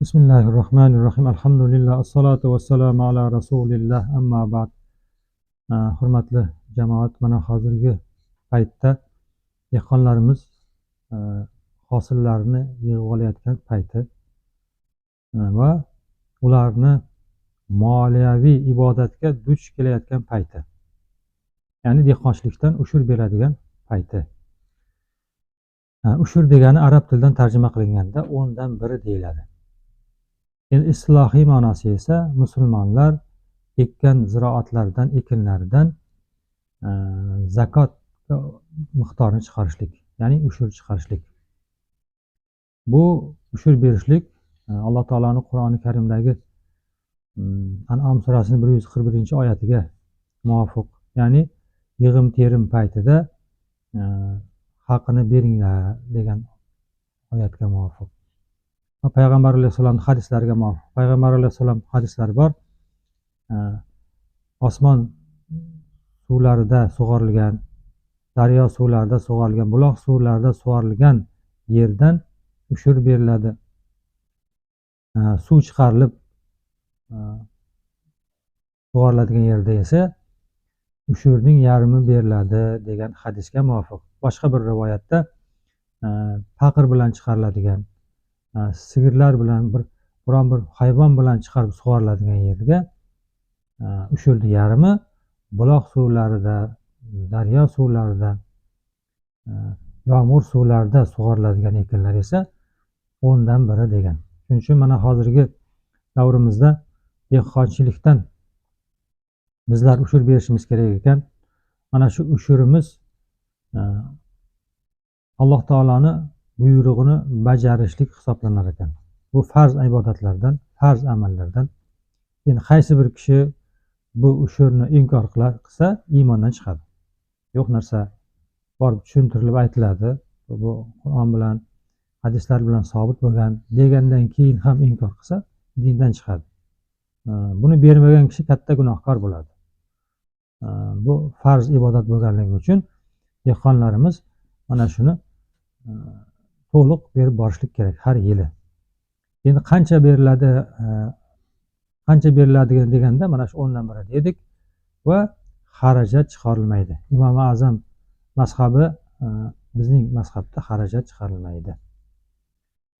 bismillahi rohmanir rohim alhamdulillah. Assalotu vassalomu ala rasulilloh amma bad. Hurmatli jamoat mana hozirgi paytda dehqonlarimiz hosillarni yig'ib olayotgan payti va ularni moliyaviy ibodatga duch kelayotgan payti. Ya'ni dehqonchilikdan ushur beradigan payti. Ushur degani arab tilidan tarjima qilinganda o'ndan biri deyiladi. Endi islohiy ma'nosi esa musulmonlar ekkan ziroatlardan ekinlaridan e, zakot miqdorini chiqarishlik ya'ni ushur chiqarishlik. Bu ushur berishlik e, alloh taoloni qur'oni karimdagi mm, anom surasini bir yuz qirq birinchi oyatiga muvofiq ya'ni yig'im terim paytida e, haqini beringlar degan oyatga muvofiq. Payg'ambar alayhissalomni hadislariga muvofiq. Payg'ambar alayhissalom hadislari bor. Osmon suvlarida sug'orilgan daryo suvlarida sug'orilgan buloq suvlarida sug'orilgan yerdan ushur beriladi. Suv chiqarilib sug'oriladigan yerda esa ushurning yarmi beriladi degan hadisga muvofiq. Boshqa bir rivoyatda faqr bilan chiqariladigan sigirlar bilan bir biron bir hayvon bilan chiqarib sug'oriladigan yerga ushurni yarmi. Buloq suvlarida daryo suvlarida yomg'ir suvlarida sug'oriladigan ekinlar esa o'ndan biri degan. Shuning uchun mana hozirgi davrimizda dehqonchilikdan bizlar ushur berishimiz kerak ekan. Mana shu ushurimiz alloh taoloni buyrug'ini bajarishlik hisoblanar ekan. Bu farz ibodatlardan farz amallardan. Endi qaysi bir kishi bu ushurni inkor qilsa iymondan chiqadi. Yo'q narsa borib tushuntirilib aytiladi. Bu qur'on bilan hadislar bilan sobit bo'lgan degandan keyin ham inkor qilsa dindan chiqadi. Buni bermagan kishi katta gunohkor bo'ladi. Bu farz ibodat bo'lganligi uchun dehqonlarimiz mana shuni to'liq berib borishlik kerak har yili. Endi qancha beriladi e, qancha beriladi deganda mana shu o'ndan biri dedik va xarajat chiqarilmaydi. Imom azam mazhabi e, bizning mazhabda xarajat chiqarilmaydi.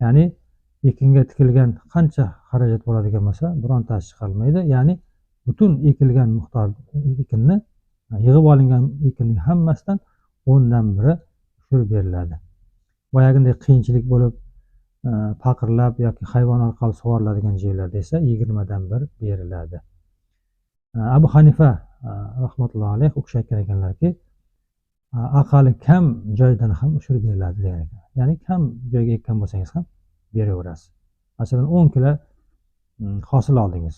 Ya'ni ekinga tikilgan qancha xarajat bo'ladigan bo'lsa birontasi chiqarilmaydi. Ya'ni butun ekilgan miqdor ekinni yig'ib olingan ekinning hammasidan o'ndan biri ushirib beriladi. Boyagiday qiyinchilik bo'lib e, faqirlab yoki hayvon orqali sug'oriladigan joylarda esa yigirmadan bir beriladi. E, Abu hanifa e, rahmatullohi alayh u kishi aytgan ekanlarki aqali kam joydan ham ushirib beriladi degan ekan. Ya'ni kam joyga ekkan bo'lsangiz ham beraverasiz. Masalan o'n kilo hosil oldingiz.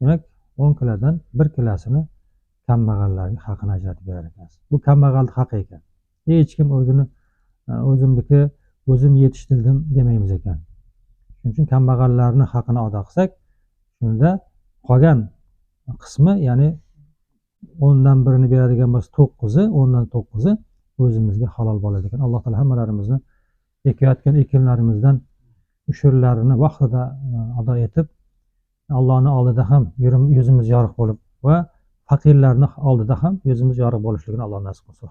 Demak o'n kilodan bir kilosini kambag'allarga haqini ajratib berar ekansiz. Bu kambag'alni haqi ekan. Hech kim o'zini o'zimniki o'zim yetishtirdim demaymiz ekan. Shuning uchun kambag'allarni haqini ado qilsak shunda qolgan qismi ya'ni o'ndan birini beradigan bo'lsa to'qqizi o'ndan to'qqizi o'zimizga halol bo'ladi ekan. Alloh taolo hammalarimizni ekayotgan ekinlarimizdan ushurlarini vaqtida ado etib allohni oldida ham yuzimiz yorug' bo'lib va faqirlarni oldida ham yuzimiz yorug' bo'lishligini alloh nasib qilsin.